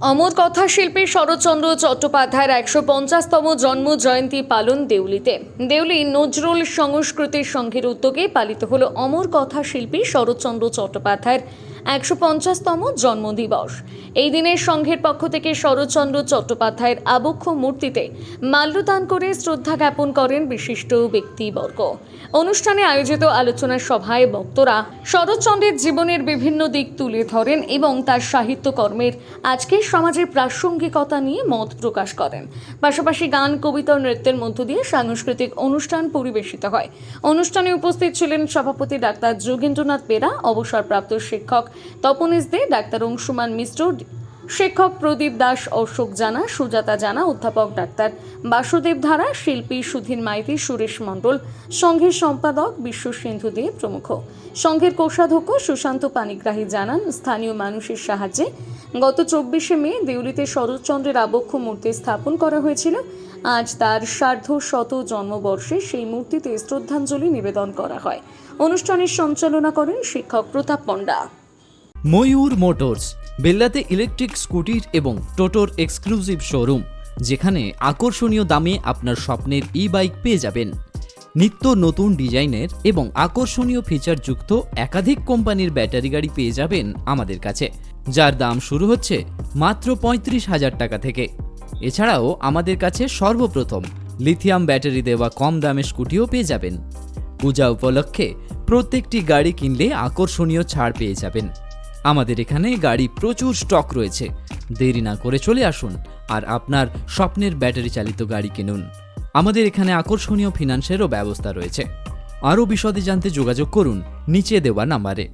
অমর কথা শিল্পী শরৎচন্দ্র চট্টোপাধ্যায়ের একশো পঞ্চাশতম জন্ম জয়ন্তী পালন দেউলিতে। দেউলি নজরুল সংস্কৃতির সংঘের উদ্যোগে পালিত হল অমর কথা শিল্পী শরৎচন্দ্র চট্টোপাধ্যায়ের একশো পঞ্চাশতম জন্মদিবস। এই দিনে সংঘের পক্ষ থেকে শরৎচন্দ্র চট্টোপাধ্যায়ের আবক্ষ মূর্তিতে মাল্যদান করে শ্রদ্ধা জ্ঞাপন করেন বিশিষ্ট ব্যক্তিবর্গ। অনুষ্ঠানে আয়োজিত আলোচনা সভায় বক্তরা শরৎচন্দ্রের জীবনের বিভিন্ন দিক তুলে ধরেন এবং তার সাহিত্যকর্মের আজকের সমাজের প্রাসঙ্গিকতা নিয়ে মত প্রকাশ করেন। পাশাপাশি গান, কবিতা ও নৃত্যের মধ্য দিয়ে সাংস্কৃতিক অনুষ্ঠান পরিবেশিত হয়। অনুষ্ঠানে উপস্থিত ছিলেন সভাপতি ডাক্তার যোগেন্দ্রনাথ বেরা অবসরপ্রাপ্ত শিক্ষক তপনেশ দে, ডাক্তার অংশুমান মিশ্র, শিক্ষক প্রদীপ দাস, অশোক জানা, সুজাতা জানা, অধ্যাপক ডাক্তার বাসুদেব ধারা, শিল্পী সুধীর মাইতি, সুরেশ মণ্ডল, সংঘের সম্পাদক বিশ্ব সিন্ধু দে প্রমুখ। সংঘের কোষাধ্যক্ষ সুশান্ত পানিগ্রাহী জানান, স্থানীয় মানুষের সাহায্যে গত চব্বিশে মে দেউলিতে শরৎচন্দ্রের আবক্ষ মূর্তি স্থাপন করা হয়েছিল। আজ তার সার্ধ শত জন্মবর্ষে সেই মূর্তিতে শ্রদ্ধাঞ্জলি নিবেদন করা হয়। অনুষ্ঠানের সঞ্চালনা করেন শিক্ষক প্রতাপ পণ্ডা। ময়ূর মোটরস, বেল্লাতে ইলেকট্রিক স্কুটির এবং টোটোর এক্সক্লুসিভ শোরুম যেখানে আকর্ষণীয় দামে আপনার স্বপ্নের ই বাইক পেয়ে যাবেন। নিত্য নতুন ডিজাইনের এবং আকর্ষণীয় ফিচারযুক্ত একাধিক কোম্পানির ব্যাটারি গাড়ি পেয়ে যাবেন আমাদের কাছে, যার দাম শুরু হচ্ছে মাত্র পঁয়ত্রিশ হাজার টাকা থেকে। এছাড়াও আমাদের কাছে সর্বপ্রথম লিথিয়াম ব্যাটারি দেওয়া কম দামে স্কুটিও পেয়ে যাবেন। পূজা উপলক্ষে প্রত্যেকটি গাড়ি কিনলে আকর্ষণীয় ছাড় পেয়ে যাবেন। আমাদের এখানে গাড়ি প্রচুর স্টক রয়েছে। দেরি না করে চলে আসুন আর আপনার স্বপ্নের ব্যাটারি চালিত গাড়ি কিনুন। আমাদের এখানে আকর্ষণীয় ফিনান্সেরও ব্যবস্থা রয়েছে। আরও বিশদে জানতে যোগাযোগ করুন নিচে দেওয়া নাম্বারে।